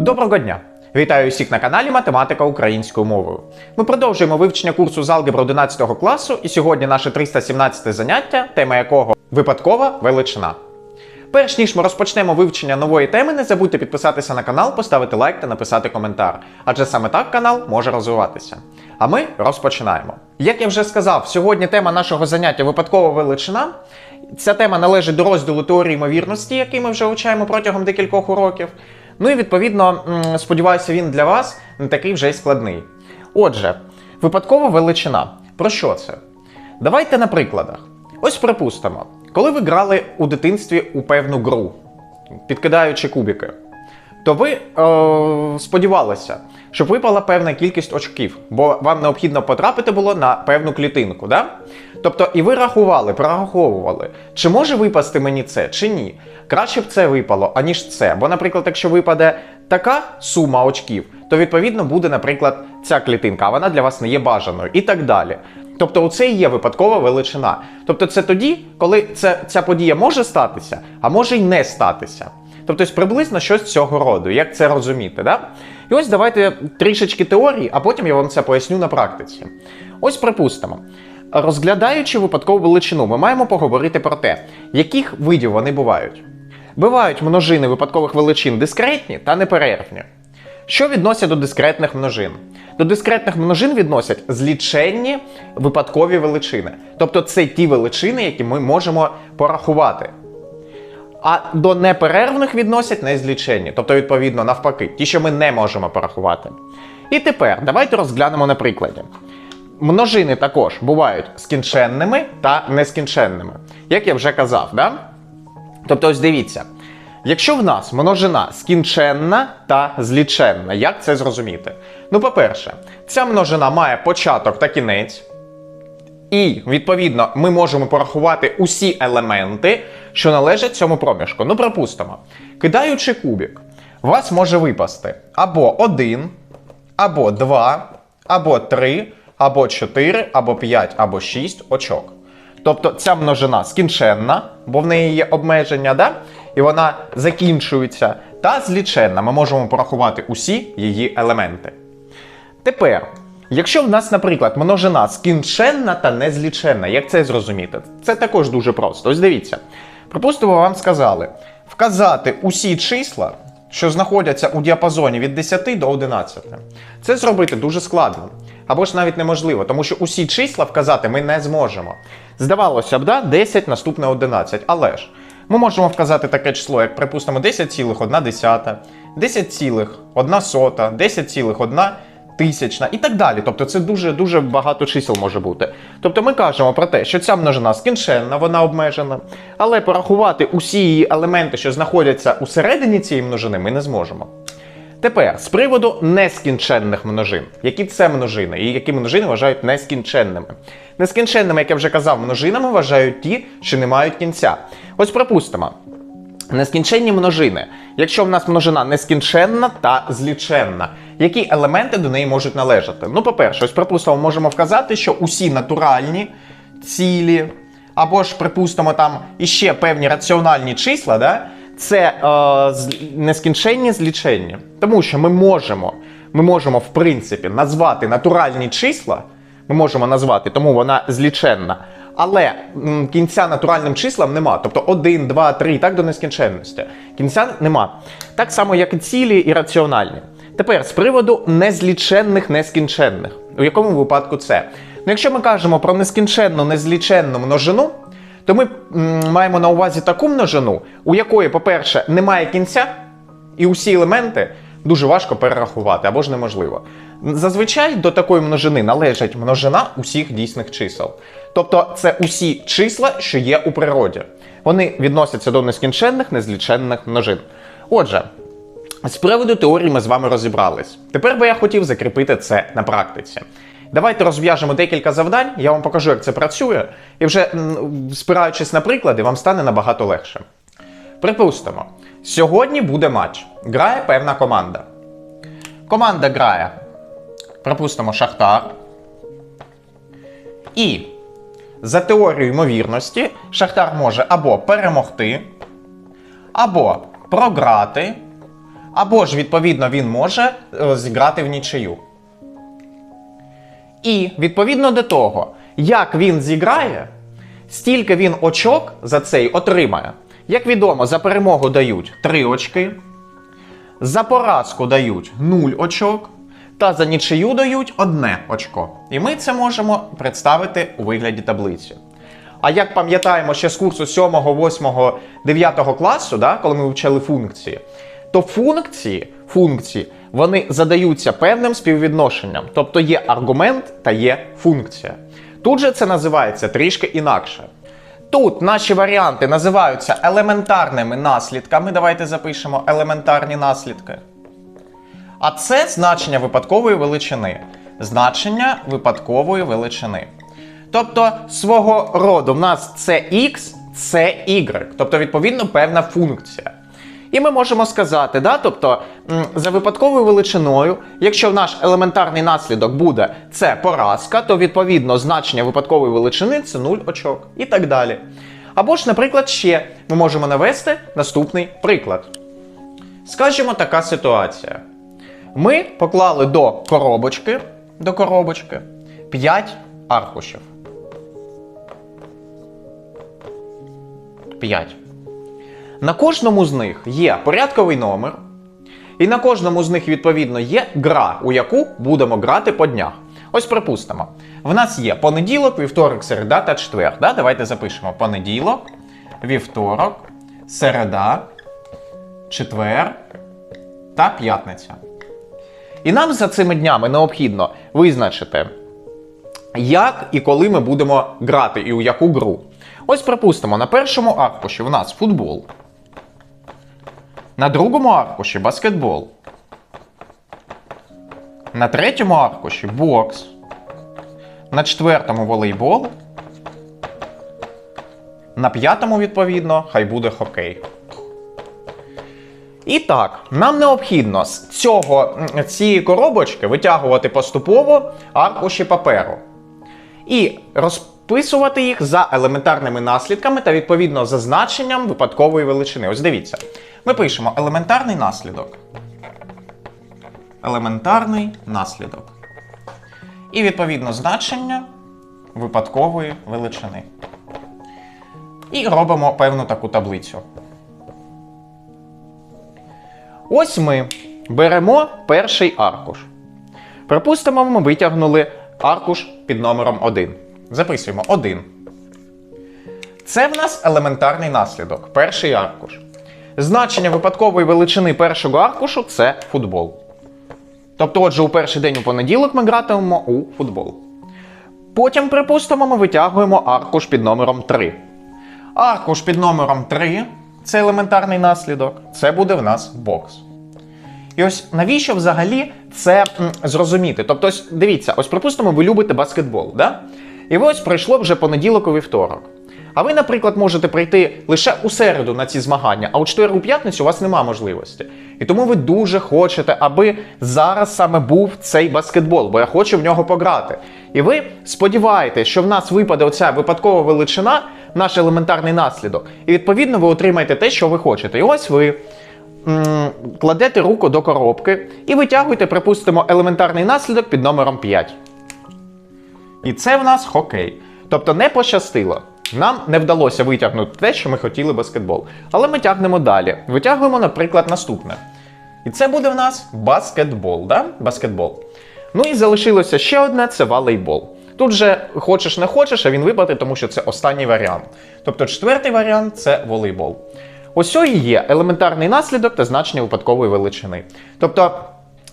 Доброго дня! Вітаю всіх на каналі Математика українською мовою. Ми продовжуємо вивчення курсу з алгебри 11 класу, і сьогодні наше 317 заняття, тема якого випадкова величина. Перш ніж ми розпочнемо вивчення нової теми, не забудьте підписатися на канал, поставити лайк та написати коментар, адже саме так канал може розвиватися. А ми розпочинаємо. Як я вже сказав, сьогодні тема нашого заняття випадкова величина. Ця тема належить до розділу теорії ймовірності, який ми вже вивчаємо протягом декількох уроків. Ну і відповідно, сподіваюся, він для вас не такий вже й складний. Отже, випадкова величина. Про що це? Давайте на прикладах. Ось припустимо, коли ви грали у дитинстві у певну гру, підкидаючи кубики, то ви е, сподівалися, щоб випала певна кількість очків, бо вам необхідно потрапити було на певну клітинку. Да? Тобто, і ви рахували, прораховували, чи може випасти мені це, чи ні. Краще б це випало, аніж це. Бо, наприклад, якщо випаде така сума очків, то відповідно буде, наприклад, ця клітинка, а вона для вас не є бажаною, і так далі. Тобто, оце і є випадкова величина. Тобто, це тоді, коли це, ця подія може статися, а може й не статися. Тобто, приблизно щось цього роду, як це розуміти. Да? І ось давайте трішечки теорії, а потім я вам це поясню на практиці. Ось припустимо. Розглядаючи випадкову величину, ми маємо поговорити про те, яких видів вони бувають. Бувають множини випадкових величин дискретні та неперервні. Що відносять до дискретних множин? До дискретних множин відносять зліченні випадкові величини. Тобто це ті величини, які ми можемо порахувати. А до неперервних відносять незліченні, тобто, відповідно, навпаки, ті, що ми не можемо порахувати. І тепер давайте розглянемо на прикладі. Множини також бувають скінченними та нескінченними, як я вже казав, да? Тобто, ось дивіться, якщо в нас множина скінченна та зліченна, як це зрозуміти? Ну, по-перше, ця множина має початок та кінець. І, відповідно, ми можемо порахувати усі елементи, що належать цьому проміжку. Ну, припустимо, кидаючи кубик, у вас може випасти або 1, або 2, або 3, або 4, або 5, або 6 очок. Тобто ця множина скінченна, бо в неї є обмеження, да? і вона закінчується, та зліченна. Ми можемо порахувати усі її елементи. Тепер, якщо в нас, наприклад, множина скінченна та незліченна, як це зрозуміти? Це також дуже просто. Ось дивіться. Припустимо, вам сказали вказати усі числа, що знаходяться у діапазоні від 10 до 11. Це зробити дуже складно. Або ж навіть неможливо, тому що усі числа вказати ми не зможемо. Здавалося б, да, 10 наступне 11, але ж ми можемо вказати таке число, як, припустимо, 10,1, 10,1, 10,1 тисячна і так далі. Тобто це дуже дуже багато чисел може бути. Тобто ми кажемо про те, що ця множина скінченна, вона обмежена, але порахувати усі її елементи, що знаходяться усередині цієї множини, ми не зможемо. Тепер з приводу нескінченних множин. Які це множини і які множини вважають нескінченними? Нескінченними, як я вже казав, множинами вважають ті, що не мають кінця. Ось припустимо. Нескінченні множини. Якщо в нас множина нескінченна та зліченна, які елементи до неї можуть належати? Ну, по-перше, ось припустимо, можемо вказати, що усі натуральні цілі, або ж, припустимо, там іще певні раціональні числа, да, це е, нескінченні зліченні. Тому що ми можемо, ми можемо, в принципі, назвати натуральні числа, ми можемо назвати, тому вона зліченна. Але кінця натуральним числам нема. Тобто 1, 2, 3, так до нескінченності. Кінця нема. Так само, як і цілі і раціональні. Тепер з приводу незліченних нескінченних. У якому випадку це? Ну, якщо ми кажемо про нескінченну незліченну множину, то ми маємо на увазі таку множину, у якої, по-перше, немає кінця, і усі елементи дуже важко перерахувати або ж неможливо. Зазвичай до такої множини належить множина усіх дійсних чисел. Тобто це усі числа, що є у природі. Вони відносяться до нескінченних, незліченних множин. Отже, з приводу теорії ми з вами розібрались. Тепер би я хотів закріпити це на практиці. Давайте розв'яжемо декілька завдань, я вам покажу, як це працює, і вже спираючись на приклади, вам стане набагато легше. Припустимо, сьогодні буде матч. Грає певна команда. Команда грає, припустимо, Шахтар. І за теорією ймовірності, Шахтар може або перемогти, або програти, Або ж, відповідно, він може е, зіграти в нічию. І відповідно до того, як він зіграє, стільки він очок за цей отримає. Як відомо, за перемогу дають 3 очки, за поразку дають 0 очок, та за нічию дають 1 очко. І ми це можемо представити у вигляді таблиці. А як пам'ятаємо ще з курсу 7, 8, 9 класу, да, коли ми вивчали функції, то функції, функції вони задаються певним співвідношенням. Тобто є аргумент та є функція. Тут же це називається трішки інакше. Тут наші варіанти називаються елементарними наслідками. Давайте запишемо елементарні наслідки. А це значення випадкової величини. Значення випадкової величини. Тобто, свого роду в нас це x, це y. Тобто, відповідно, певна функція. І ми можемо сказати, да, тобто, за випадковою величиною, якщо наш елементарний наслідок буде це поразка, то відповідно значення випадкової величини це 0 очок і так далі. Або ж, наприклад, ще ми можемо навести наступний приклад. Скажімо, така ситуація. Ми поклали до коробочки, до коробочки 5 аркушів. 5. На кожному з них є порядковий номер, і на кожному з них, відповідно, є гра, у яку будемо грати по днях. Ось припустимо, в нас є понеділок, вівторок, середа та четвер. Да? Давайте запишемо понеділок, вівторок, середа, четвер та п'ятниця. І нам за цими днями необхідно визначити, як і коли ми будемо грати і у яку гру. Ось припустимо, на першому аркуші в нас футбол. На другому аркуші баскетбол. На третьому аркуші бокс. На четвертому волейбол. На п'ятому, відповідно, хай буде хокей. І так, нам необхідно з цього, цієї коробочки витягувати поступово аркуші паперу. І розписувати їх за елементарними наслідками та відповідно за значенням випадкової величини. Ось дивіться. Ми пишемо елементарний наслідок. Елементарний наслідок. І відповідно значення випадкової величини. І робимо певну таку таблицю. Ось ми беремо перший аркуш. Припустимо, ми витягнули аркуш під номером 1. Записуємо 1. Це в нас елементарний наслідок. Перший аркуш. Значення випадкової величини першого аркушу це футбол. Тобто, отже, у перший день у понеділок ми гратимемо у футбол. Потім, припустимо, ми витягуємо аркуш під номером 3. Аркуш під номером 3 це елементарний наслідок. Це буде в нас бокс. І ось навіщо взагалі це зрозуміти? Тобто, ось дивіться, ось припустимо, ви любите баскетбол, да? І ось пройшло вже понеділок у вівторок. А ви, наприклад, можете прийти лише у середу на ці змагання, а у четвер у п'ятницю у вас нема можливості. І тому ви дуже хочете, аби зараз саме був цей баскетбол, бо я хочу в нього пограти. І ви сподіваєтесь, що в нас випаде оця випадкова величина, наш елементарний наслідок. І відповідно ви отримаєте те, що ви хочете. І ось ви кладете руку до коробки і витягуєте, припустимо, елементарний наслідок під номером 5. І це в нас хокей. Тобто не пощастило. Нам не вдалося витягнути те, що ми хотіли баскетбол. Але ми тягнемо далі. Витягуємо, наприклад, наступне. І це буде в нас баскетбол. Да? Баскетбол. Ну і залишилося ще одне це волейбол. Тут же хочеш не хочеш, а він випаде, тому що це останній варіант. Тобто четвертий варіант це волейбол. Ось і є елементарний наслідок та значення випадкової величини. Тобто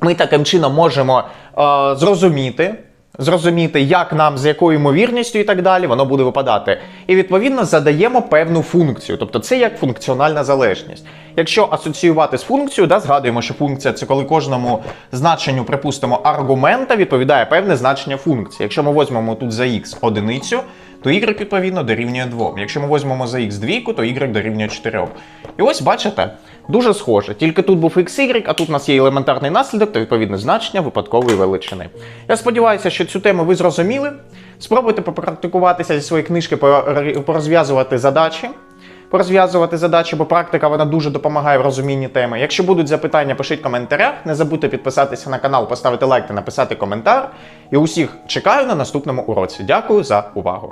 ми таким чином можемо е, зрозуміти, зрозуміти, як нам з якою ймовірністю і так далі воно буде випадати. І відповідно задаємо певну функцію. Тобто це як функціональна залежність. Якщо асоціювати з функцією, да, згадуємо, що функція це коли кожному значенню, припустимо, аргумента відповідає певне значення функції. Якщо ми візьмемо тут за x одиницю, то y відповідно дорівнює 2. Якщо ми візьмемо за x двійку, то y дорівнює 4. І ось бачите, дуже схоже. Тільки тут був xy, а тут у нас є елементарний наслідок та відповідне значення випадкової величини. Я сподіваюся, що цю тему ви зрозуміли. Спробуйте попрактикуватися зі своєї книжки, порозв'язувати задачі. порозв'язувати задачі, бо практика вона дуже допомагає в розумінні теми. Якщо будуть запитання, пишіть в коментарях. Не забудьте підписатися на канал, поставити лайк та написати коментар. І усіх чекаю на наступному уроці. Дякую за увагу.